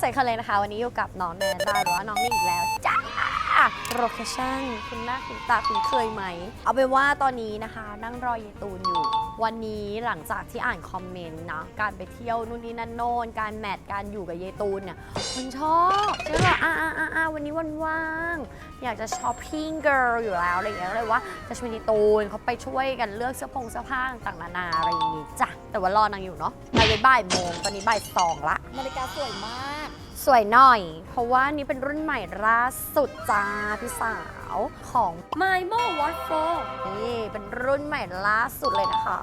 ใส่คันเลยนะคะ วันนี้อยู่กับน้องแนนดาหรือว่าน้องนี่อีกแล้วจ้าโลเคชั่นคุณหน้าคุณตาคุณเคยไหม เอาเป็นว่าตอนนี้นะคะ นั่งรอยายตูนอยู่ วันนี้หลังจากที่อ่านคอมเมนต์นะการไปเที่ยวนู่นนี่นั่นโน่นการแมทการอยู่กับยายตูนเนี่ยมันชอบใช่ไหมอ่าอ่าอ่าอ่าวันนี้วันว่างอยากจะช้อปปิ้งเกิร์ลอยู่แล้วอะไรอย่างเงี้ยเลยว่าจะชวนยายตูนเขาไปช่วยกันเลือกเสื้อผงเสื้อผ้าต่างๆนานาอะไรอย่างงี้จ้ะแต่ว่ารอนางอยู่เนาะนายบ่ายโมงตอนนี้บ่ายสองละนาฬิกาสวยมาก สวยหน่อย เพราะว่านี่เป็นรุ่นใหม่ล่าสุดจ้าพี่สาวของ My Mo Watch 4นี่เป็นรุ่นใหม่ล่าสุดเลยนะคะ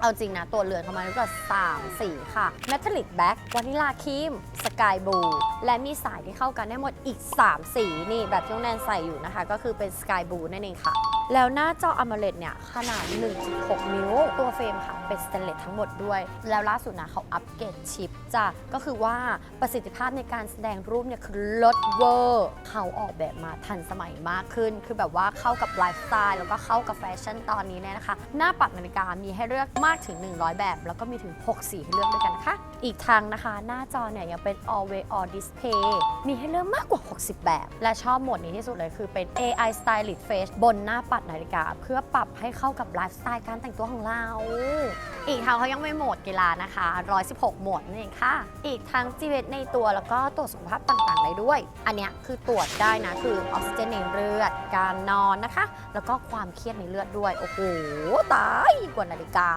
เอาจริงนะ ตัวเรือนเข้ามาด้วยกัน3สีค่ะ Metallic Black วานิลาครีม Sky Blue และมีสายที่เข้ากันได้หมดอีก 3 สีนี่แบบที่น้องแนนใส่อยู่นะคะ ก็คือเป็น Sky Blue นั่นเองค่ะ แล้วหน้าจอ AMOLED เนี่ย ขนาด 1.6 นิ้ว ตัวเฟรมค่ะ เป็นสเตนเลสทั้งหมดด้วย แล้วล่าสุดนะเขาอัปเกรดชิปจ้ะก็คือว่าประสิทธิภาพในการแสดงรูปเนี่ย คือลดเวอร์ เขาออกแบบมาทันสมัยมากขึ้น คือแบบว่าเข้ากับไลฟ์สไตล์แล้วก็เข้ากับแฟชั่นตอนนี้เนี่ยนะคะ หน้าปัดนาฬิกามีให้เลือกมากถึง 100 แบบ แล้วก็มีถึง 6 สีให้เลือกด้วยกันค่ะอีกทางนะคะ หน้าจอเนี่ยยังเป็น always on display มีให้เลือกมากกว่า 60 แบบ และชอบโหมดนี้ที่สุดเลยคือเป็น AI Stylist Face บนหน้าปัดนาฬิกา เพื่อปรับให้เข้ากับไลฟ์สไตล์การแต่งตัวของเรา อีกทางเขายังไม่โหมดกีฬานะคะ 116 โหมดนั่นเองค่ะ อีกทางจีเวตในตัวแล้วก็ตรวจสุขภาพต่างๆ ได้ด้วย อันเนี้ยคือตรวจได้นะคือออกซิเจนในเลือด การนอนนะคะ แล้วก็ความเครียดในเลือดด้วย โอ้โห ตายกว่านาฬิกา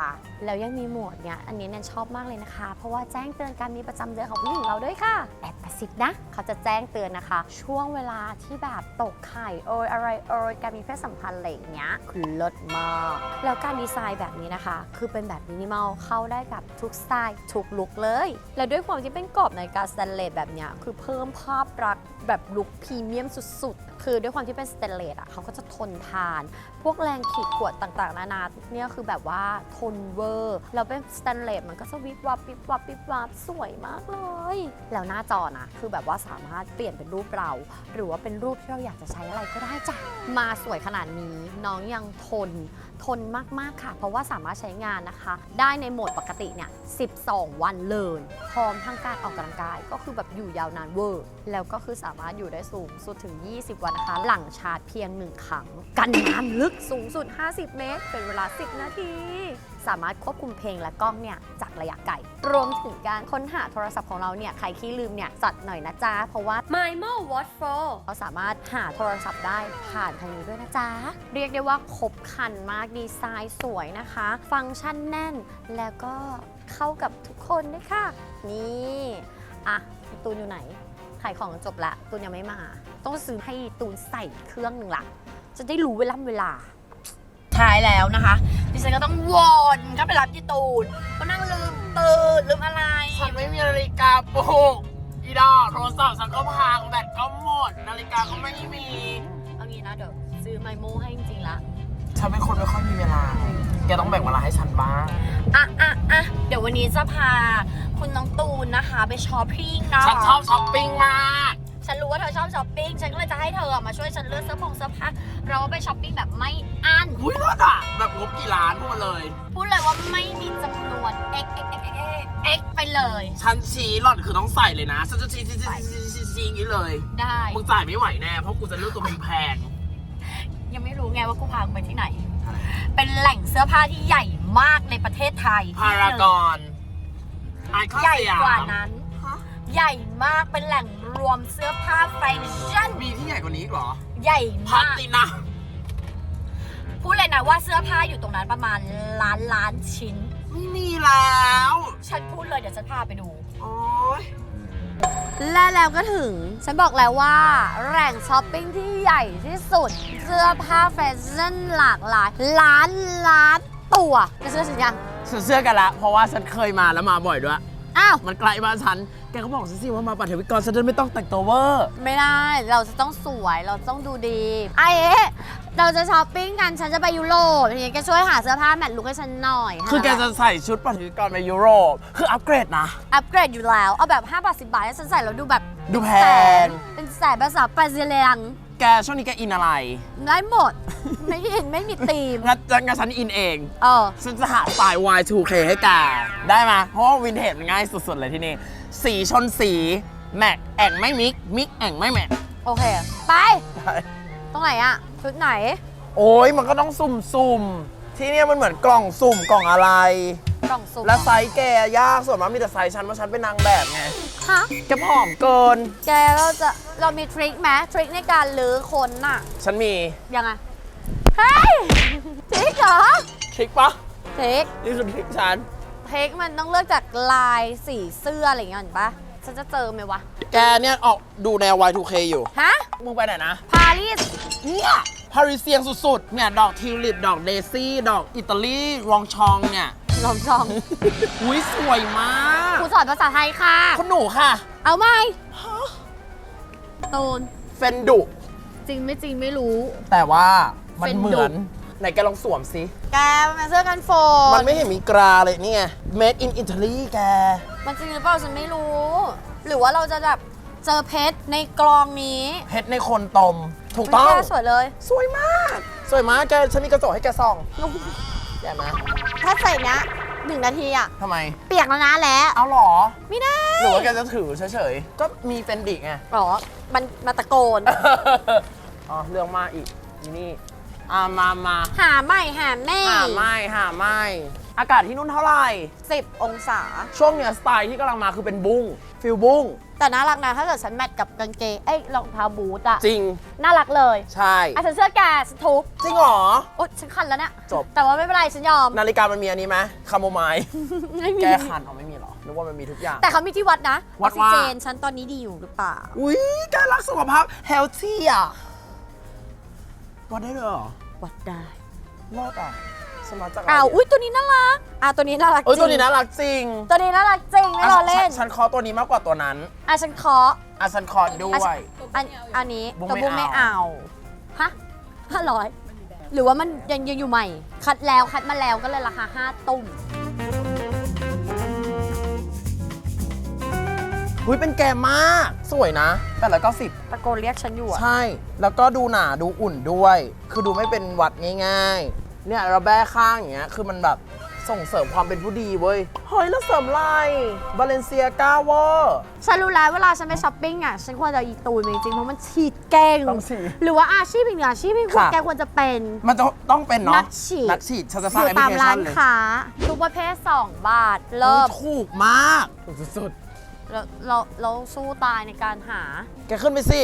แล้วยังมีหมวดเนี้ยอันนี้แนนชอบมากเลยนะคะ เพราะว่าแจ้งเตือนการมีประจำเดือนของผู้หญิงเราด้วยค่ะแอบกระซิบนะเขาจะแจ้งเตือนนะคะ ช่วงเวลาที่แบบตกไข่เอยอะไรเอยการมีเพศสัมพันธ์อะไรอย่างเงี้ยคือเลิศมาก แล้วการดีไซน์แบบนี้นะคะ คือเป็นแบบมินิมอลเข้าได้กับทุกสไตล์ทุกลุคเลย แล้วด้วยความที่เป็นกรอบนาฬิกาสแตนเลสแบบเนี้ยคือเพิ่มภาพลักแบบลุคพรีเมียมสุดๆ คือด้วยความที่เป็นสแตนเลสอะเขาก็จะทนทาน พวกแรงขีดข่วนต่างๆ นานาเนี่ยคือแบบว่าทนเวอร์ แล้วเป็นสแตนเลสมันก็จะวิบวับวิบวับวิบวับสวยมากเลย แล้วหน้าจอนะคือแบบว่าสามารถเปลี่ยนเป็นรูปเรา หรือว่าเป็นรูปที่เราอยากจะใช้อะไรก็ได้จ้ะมาสวยขนาดนี้น้องยังทน ทนมาก ๆ ค่ะ เพราะว่าสามารถใช้งานนะคะ ได้ในโหมดปกติเนี่ย 12 วันเลย พร้อมทั้งการออกกำลังกาย ก็คือแบบอยู่ยาวนานเวอร์ แล้วก็คือสามารถอยู่ได้สูงสุดถึง 20 วันนะคะ หลังชาร์จเพียง 1 ครั้ง กันน้ำลึกสูงสุด 50 เมตร เป็นเวลา 10 นาที สามารถควบคุมเพลงและกล้องเนี่ยจะ ระยะไกล รวมถึงการค้นหาโทรศัพท์ของเราเนี่ย ใครขี้ลืมเนี่ยจัดหน่อยนะจ๊ะ เพราะว่า My Mo Watch 4เขาสามารถหาโทรศัพท์ได้ผ่านทางนี้ด้วยนะจ๊ะ เรียกได้ว่าครบครันมากดีไซน์สวยนะคะ ฟังก์ชันแน่นแล้วก็เข้ากับทุกคนด้วยค่ะ นี่อะตูนอยู่ไหนขายของจบละตูนยังไม่มา ต้องซื้อให้ตูนใส่เครื่องหนึ่งละจะได้รู้เวลาเวลา ท้ายแล้วนะคะ ดิฉันก็ต้องวนเข้าไปรับที่ตูนก็นั่งลืมตื่นลืมอะไร ฉันไม่มีนาฬิกาปลุกอีดอกโทรศัพท์ฉันก็พังแบตก็หมด นาฬิกาก็ไม่มีเอางี้นะเดี๋ยวซื้อไมโมให้จริงๆละ ฉันเป็นคนไม่ค่อยมีเวลาแกต้องแบ่งเวลาให้ฉันบ้าง อะอะอะเดี๋ยววันนี้จะพาคุณน้องตูนนะคะ ไปช้อปปิ้งเนาะ ฉันชอบช้อปปิ้งมาก ฉันรู้ว่าเธอชอบช้อปปิ้ง ฉันก็เลยจะให้เธอมาช่วยฉันเลือกเสื้อผงเสื้อผ้าเราไปช้อปปิ้งแบบไม่อั้น อุ้ยรถอะ แบบงบกี่ล้านพูดมาเลย พูดเลยว่าไม่มีจำนวน x x x x x ไปเลย ฉันชี้หล่อนคือต้องใส่เลยนะฉันจะชี้ชี้ชี้ชี้ชี้ชี้อย่างนี้เลยได้ มึงจ่ายไม่ไหวแน่เพราะกูจะเลือกตัวแพงยังไม่รู้ไงว่ากูพามึงไปที่ไหน เป็นแหล่งเสื้อผ้าที่ใหญ่มากในประเทศไทยๆพารากอนไอคอนใหญ่สยามกว่านั้น ใหญ่มากเป็นแหล่ง รวมเสื้อผ้าแฟชั่นมีที่ใหญ่กว่านี้อีกเหรอใหญ่พัมากตินะพูดเลยนะว่าเสื้อผ้าอยู่ตรงนั้นประมาณล้านล้านชิ้น ไม่มีแล้ว ฉันพูดเลยเดี๋ยวฉันพาไปดู โอ้ยและแล้วก็ถึง ฉันบอกแล้วว่า แหล่งช้อปปิ้งที่ใหญ่ที่สุด เสื้อผ้าแฟชั่นหลากหลาย ล้านล้านตัวจะเสื้อฉันยังฉันเชื่อกันละ เพราะว่าฉันเคยมาแล้วมาบ่อยด้วย อ้าว มันไกลบ้านฉันแกก็บอกฉันสิว่ามาปัทวิกรฉันจะไม่ต้องแต่งตัวเวอร์ ไม่ได้ เราจะต้องสวย เราต้องดูดี ไอ้เอ๊ะเราจะช้อปปิ้งกัน ฉันจะไปยุโรปอย่างเงี้ยแกช่วยหาเสื้อผ้าแมทลุกให้ฉันหน่อยคือแกจะใส่ชุดปัทวิกรไปยุโรป คืออัปเกรดนะ อัปเกรดอยู่แล้ว เอาแบบ5บาท10 บาทให้ฉันใส่แล้วดูแบบดูแพแสงนเป็นแสนภาษาบราซิเลียนแกช่วงนี้แกอินอะไร ได้หมด ไม่เห็นไม่มีธีมงั้นจะงั้นฉันอินเอง เออฉันจะหาสไตล์ Y2K ให้แกได้ไหมเพราะว่าวินเทจมันง่ายสุดๆเลยที่นี่ สีชนสี แม็กแอ่งไม่มิก มิกแอ่งไม่แม็ก โอเค ไป ตรงไหนอะชุดไหน โอ้ยมันก็ต้องสุ่มสุ่มๆที่เนี่ยมันเหมือนกล่องสุ่มกล่องอะไร กล่องสุ่มแล้วไซส์แกยากส่วนมากมีแต่ไซส์ฉันเพราะฉันเป็นนางแบบไงฮะแกผอมเกิน แกเราจะเรามีทริคไหมทริคในการลื้อคนน่ะ ฉันมียังไง เฮ้ยทริคเหรอ ทริคปะทริคนี่คือทริคฉัน ทริคมันต้องเลือกจากลายสีเสื้ออะไรอย่างเงี้ยเห็นปะฉันจะเจอไหมวะ แกเนี่ยออกดูแนว Y2K อยู่ ฮะ มึงไปไหนนะ ปารีส เนี่ยพาริเซียงสุดๆ เนี่ย ดอกทิวลิป ดอกเดซี่ ดอกอิตาลีรองชองเนี่ย ลองชอง อุ้ยสวยมากครูสอนภาษาไทยค่ะ คุณหนูค่ะ เอาไหมตูนเฟนดุ จริงไม่จริงไม่รู้ แต่ว่ามันเฟนดุเหมือน ไหนแกลองสวมสิ แกมันเป็นเสื้อกันฝนมันไม่เห็นมีกราเลยนี่ไง made in Italy แก มันจริงหรือเปล่าฉันไม่รู้ หรือว่าเราจะแบบเจอเพชรในกลองนี้เพชรในคนตม ถูกต้อง แค่สวยเลย สวยมาก สวยมากแกฉันมีกระจกให้แกส่องแกไหมถ้าใส่เนี้ยหนึ่งนาทีอะทำไม เปียกแล้วนะแล้ว เอาเหรอ ไม่ได้หรือว่าแกจะถือเฉยๆ ก็มีเฟนดิไง อ๋อ มันมาตะโกน อ๋อ เรื่องมากอีกอีนี่ อ่ามามาหาใหม่หาแม่หาไม่หาไม่อากาศที่นู่นเท่าไหร่ สิบองศา ช่วงเนี้ยสไตล์ที่กำลังมาคือเป็นบุ้งฟิลบุ้งแต่น่ารักนะถ้าเกิดฉันแมทกับกางเกงเอ้ยรองเท้าบูทอะจริงน่ารักเลยใช่ อะฉันเสื้อแกฉันทุบจริงเหรอ โอ๊ยฉันคันแล้วเนี่ยจบ แต่ว่าไม่เป็นไรฉันยอมนาฬิกามันมีอันนี้ไหมคาโมไมล์ไม่มีแก้คันเอาไม่มีเหรอนึกว่ามันมีทุกอย่าง แต่เขามีที่วัดนะอวัอกดซิว่าเจนฉันตอนนี้ดีอยู่หรือเปล่า อุ้ยการรักสุขภาพเฮลที่อะ วัดได้เลยเหรอวัดได้รอดอะสมาร์ทจากอ้าวอุ้ยตัวนี้น่ารักอะตัวนี้น่ารักจเอ้ยริงตัวนี้น่ารักจริงตัวนี้น่ารักจริงไม่รอเล่นฉัฉันคอตัวนี้มากกว่าตัวนั้นอะฉันเคาะอะฉันคอด้วอะ ย อันอันนี้บุ้งตัวบุ้งไม่ไม่เอา เอาฮะห้าร้อยหรือว่ามันยังยังอยู่ใหม่ คัดแล้วคัดมาแล้วก็เลยราคาห้าตุ้ม อุ้ยเป็นแกมาก สวยนะแต่ละก็สิบตะโกนเรียกฉันอยู่อะใช่ แล้วก็ดูหนาดูอุ่นด้วย คือดูไม่เป็นหวัดง่ายๆ เนี่ยเราแบ้ข้างอย่างเงี้ยคือมันแบบส่งเสริมความเป็นผู้ดีเว้ยเฮ้ยแล้วเสริมลายบาเลนเซียกาเวอร์ ฉันรู้แล้วเวลาฉันไปช้อปปิ้งอะฉันควรจะเอาอีตูนไปจริงๆเพราะมันฉีดเก่งต้องฉีดหรือว่าอาชีพอีกหนึ่งอาชีพที่ควรค่ะ แกควรจะเป็น มันจะต้องเป็นเนาะนักฉีด นักฉีดฉันจะสอร้างยู่แอปพลิตามเคร้าชันนเลยค้าทุกประเภท 2 บาท เริ่มอุ๊ยถูกมากสุด เราเราเราสู้ตายในการหาๆแกขึ้นไปสิ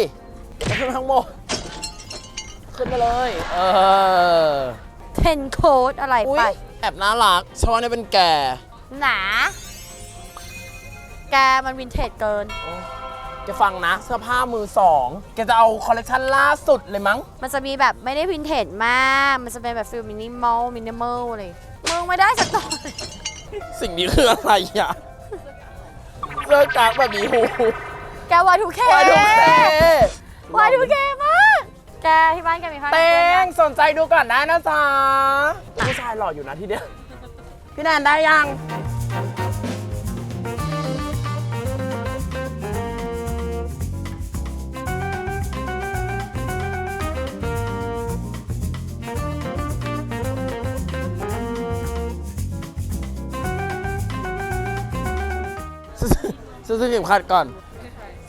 แกขึ้นไปข้างบนขึ้นไปเลย เออ เทนโค้ดอะไรอุ้ไปยแอบน่ารักชอบเนี่ยเป็นแก หนา แกมันวินเทจเกิน แกฟังนะ เสื้อผ้ามือสอง แกจะเอาคอลเลคชันล่าสุดเลยมั้ง มันจะมีแบบไม่ได้วินเทจมาก มันจะเป็นแบบฟิลมินิมอลมินิมอลเลยมึงไม่ได้สักตัว สิ่งนี้คืออะไรอะ เสื้อกางแบบนี้หูแกวายทูเควายดูเท่วายทูเคมาก แกที่บ้านแกมีผ้าเต้กันเปื้อนงสนใจดูก่อนได้นะจ๊ะผู้ชายหล่ออยู่นะที่เดียวพี่แนนได้ยัง ซื้อซื้อเข็มขัดก่อน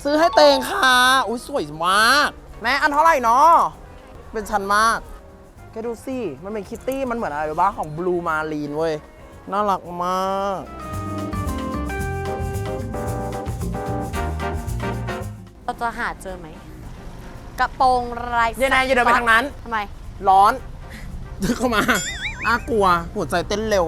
ซื้อให้เตงค่ะ อุ้ยสวยมาก แม่อันเท่าไหร่เนาะเป็นชั้นมากแกดูสิ มันเป็นคิตตี้ มันเหมือนอะไรรู้ปะของบลูมารีนเว้ย น่ารักมากเราจะหาเจอไหม กระโปรงลายเดี๋ยวนายอย่าเดินไปทางนั้น ทำไม ร้อนดึกเข้ามาน่ากลัวหัวใจเต้นเร็ว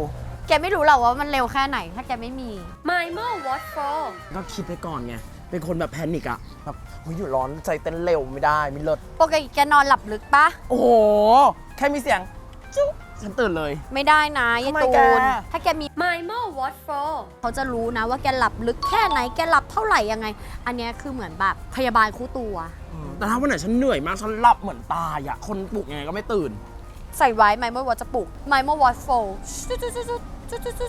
แกไม่รู้หรอกว่ามันเร็วแค่ไหน ถ้าแกไม่มี My Mo Watch for ก็คิดไปก่อนไง เป็นคนแบบแพนิกอะแบบเฮ้ยอยู่ร้อนใจเต้นเร็วไม่ได้ไม่เลิศปกติแกนอนหลับลึกปะ โอ้โห แค่มีเสียงจุ๊บฉันตื่นเลย ไม่ได้นะยายทำไมตูแก น ถ้าแกมี My Mo Watch for เขาจะรู้นะว่าแกหลับลึกแค่ไหน แกหลับเท่าไหร่ยังไง อันเนี้ยคือเหมือนแบบพยาบาลคู่ตัว แต่ถ้าวันไหนฉันเหนื่อยมากฉันหลับเหมือนตายอะคนปลุกยังไงก็ไม่ตื่น ใส่ไว้ไมโมวอจะปลูกไมโมวอตโฟล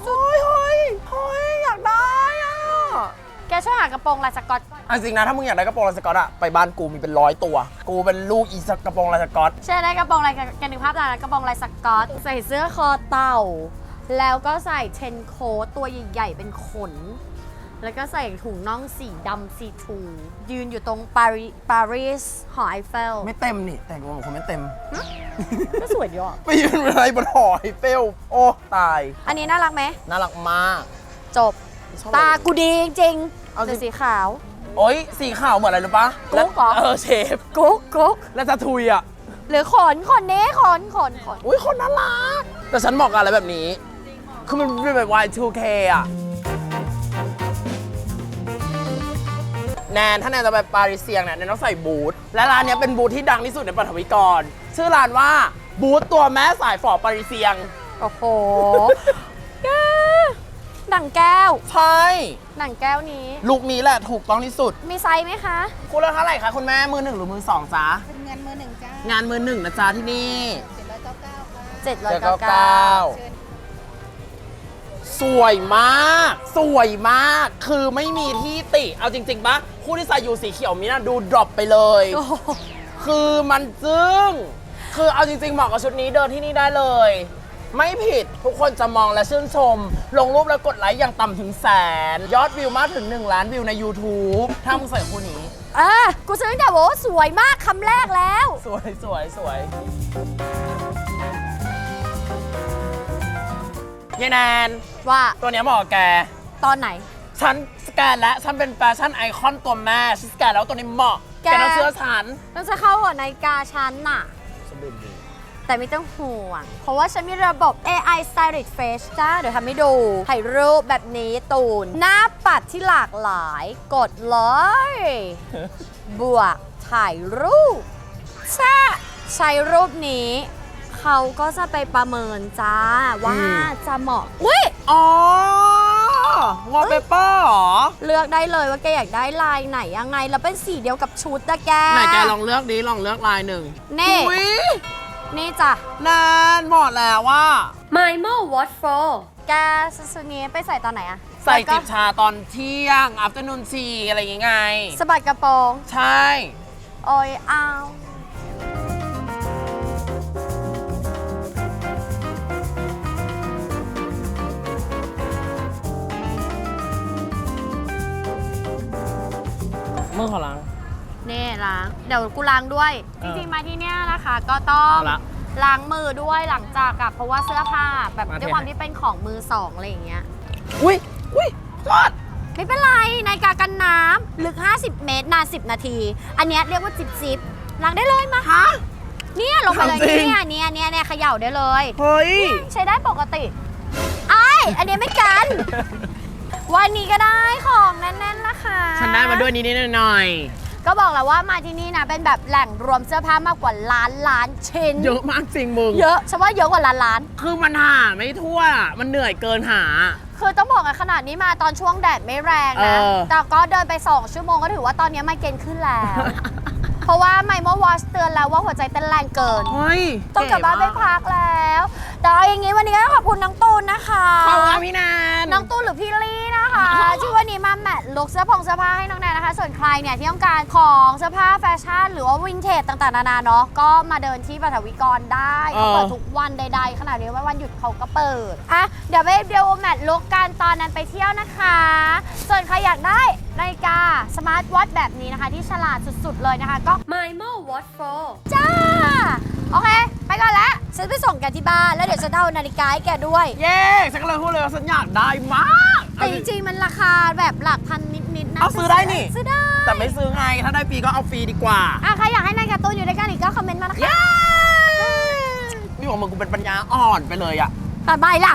เฮ้ยเฮ้ยเฮ้ยอยากได้อะ แกช่วยหากระโปรงลายสกอตอันจริงนะถ้ามึงอยากได้กระโปรงลายสกอตอะไปบ้านกูมีเป็นร้อยตัว กูเป็นลูกอีสกระโปรงลายสกอตใช่ได้กระโปรงลายแกนึกภาพได้นะกระโปรงลายสกอต ใส่เสื้อคอเต่า แล้วก็ใส่เชนโคตตัวใหญ่ๆเป็นขน แล้วก็ใส่ถุงน่องสีดำสีทูยืนอยู่ตรงปารีปารีสหอไอเฟลไม่เต็มนี่ แต่งตัวของคนไม่เต็ม ก็สวยดีอะไปยืนอะไรบนหอไอเฟลโอ้ตาย อันนี้น่ารักไหม น่ารักมาก จบ ชอบตาอะไรกูดีจริงเอาๆสิเป็นสีขาว โอ้ยสีขาวเหมือนอะไรรู้ปะกุ๊กเหรอ เออเชฟ กุ๊กกุ๊กแล้วจะทุยอะ หรือขนขนนี้ขนขนขน อุ้ยคนน่ารัก แต่ฉันเหมาะกับอะไรแบบนี้ คือมันเป็นแบบ Y2K อะ แนน ถ้าแนนจะไปปารีสเซียงเนี่ยแนนต้องใส่บูท และร้านเนี้ยเป็นบูทที่ดังที่สุดในปฐวีกร ชื่อร้านว่าบูทตัวแม่สายฝอปารีสเซียง โอ้โห แกหนังแก้ว ใช่หนังแก้วนี้ ลูกนี้แหละถูกต้องที่สุด มีไซส์ไหมคะ คุณละเท่าไหร่คะคุณแม่ มือหนึ่งหรือมือสองจ๊ะ เป็นเงินมือหนึ่งจ้างานมือหนึ่งนะจ๊ะที่นี่ เจ็ดร้อยเก้าเก้าค่ะ799เชิญ สวยมาก สวยมาก คือไม่มีที่ติ เอาจริง ๆปะคู่ที่ใส่อยู่สีเขียวมีน่ะดูดรอปไปเลย โอ้โหคือมันจึ้ง คือเอาจริงๆ เหมาะกับชุดนี้เดินที่นี่ได้เลย ไม่ผิดทุกคนจะมองและชื่นชม ลงรูปแล้วกดไลค์อย่างต่ำถึงแสน ยอดวิวมากถึง 1 ล้านวิวใน YouTube ถ้ามึงใส่คู่นี้อะกูซื้อตั้งแต่บอกว่าสวยมากคำแรกแล้ว สวยสวยสวย ยายแนนว่าตัวเนี้ยเหมาะกับแก ตอนไหน ฉันสแกนแล้วฉันเป็นแฟชั่นไอคอนตัวแม่ฉันสแกนแล้วตัวนี้เหมาะ แก แกต้องเชื่อฉันต้องจะเข้ากับนาฬิกาชั้นน่ะ สมบูรณ์ดีแต่ไม่ต้องห่วง เพราะว่าฉันมีระบบ AI Stylist Face จ้า เดี๋ยวทำให้ดู ถ่ายรูปแบบนี้ตูน หน้าปัดที่หลากหลาย กดเลย บวก ถ่ายรูปแช่ใช้รูปนี้ เขาก็จะไปประเมินจ้าว่าจะเหมาะอุ้ยอ๋อวอลเปเปอร์หรอ เลือกได้เลยว่าแกอยากได้ลายไหนยังไง แล้วเป็นสีเดียวกับชุดนะแกไหนแกลองเลือกดิลองเลือกลายหนึ่งนี่อุ๊ยนี่จ้ะนานบอกแล้วว่า My Mo Watch for แกซื้อนี้ไปใส่ตอนไหนอะใส่แล้วก็จิบชาตอนเที่ยงอัฟเตอร์นูนทีอะไรอย่างไงสะบัดกระโปรง ใช่ โอ้ยเอา วมือขอล้างนี่ล้าง เดี๋ยวกูล้างด้วยเอจอริงๆมาที่เนี้ยนะคะ ก็ต้องเอาละล้างมือด้วยหลังจากกับเพราะว่าเสื้อผ้าแบบมาด้วยเทความให้ ที่เป็นของมือสองอะไรอย่างเงี้ย อุ้ยอุ้ยจอด ไม่เป็นไรนาฬิกากันน้ำลึก 50 เมตรนาน 10 นาที อันเนี้ยเรียกว่าจิบจิบล้างได้เลยมาฮะเนี่ยลงไปเลยถามจริง เนี่ยเนี่ยเนี่ยเนี่ยเขย่าได้เลย เฮ้ย ใช้ได้ปกติไอ้ายอันเนี้ยไม่กัน วันนี้ก็ได้ของแน่นๆนะคะฉันได้มาด้วยนิดๆหน่อยก็บอกแล้วว่ามาที่นี่นะเป็นแบบแหล่งรวมเสื้อผ้ามากกว่าล้านล้านชิ้น ๆเยอะมากจริงมึงเยอะฉันว่าเยอะกว่าล้านล้าน คือมันหาไม่ทั่ว มันเหนื่อยเกินหา คือต้องบอกกันขนาดนี้มาตอนช่วงแดดไม่แรงนะ เออ แต่ก็เดินไป 2 ชั่วโมงก็ถือว่าตอนนี้ไมเกรนขึ้นแล้ว เพราะว่าไมโมวอชเตือนแล้วว่าหัวใจเต้นแรงเกิน เฮ้ยต้องกลับบ้านไปพักแล้วแต่เอาอย่างนี้วันนี้ก็ต้องขอบคุณน้องตูนนะคะ ขอบคุณพี่แนนน้องตูนหรือพี่ลี่นะคะที่วันนี้มาแมทลุกเสื้อผงเสื้อผ้าให้น้องแนนนะคะ ส่วนใครเนี่ยที่ต้องการของเสื้อผ้าแฟชั่น หรือว่าวินเทจต่างๆนานาเนาะก็มาเดินที่ปฐวีกรได้เขาเปิดทุกวันใด ๆ ขนาดนี้ว่าวันหยุดเขาก็เปิดอะเดี๋ยวไปเดี๋ยวแมทลุกกันตอนนั้นไปเที่ยวนะคะ ส่วนใครอยากได้ นาฬิกาสมาร์ทวอทแบบนี้นะคะ ที่ฉลาดสุดๆเลยนะคะ ก็ My Mo Watch 4 จ้า โอเค ไปก่อนแล้วฉันไปส่งแกที่บ้านแล้วเดี๋ยวฉันเอานาฬิกาให้แกด้วย เย้ฉันก็เลยพูดเลยว่าฉันอยากได้มากแต่จริงๆมันราคาแบบหลักพันนิดๆนะเอาซื้อได้นี่ ซื้อได้ แต่ไม่ซื้อไง ถ้าได้ฟรีก็เอาฟรีดีกว่าอะใครอยากให้นายการ์ตูนอยู่ด้วยกันอีกก็คอมเมนต์มานะคะนี่บอกมึงกูเป็นปัญญาอ่อนไปเลยอะ แต่ไม่ล่ะ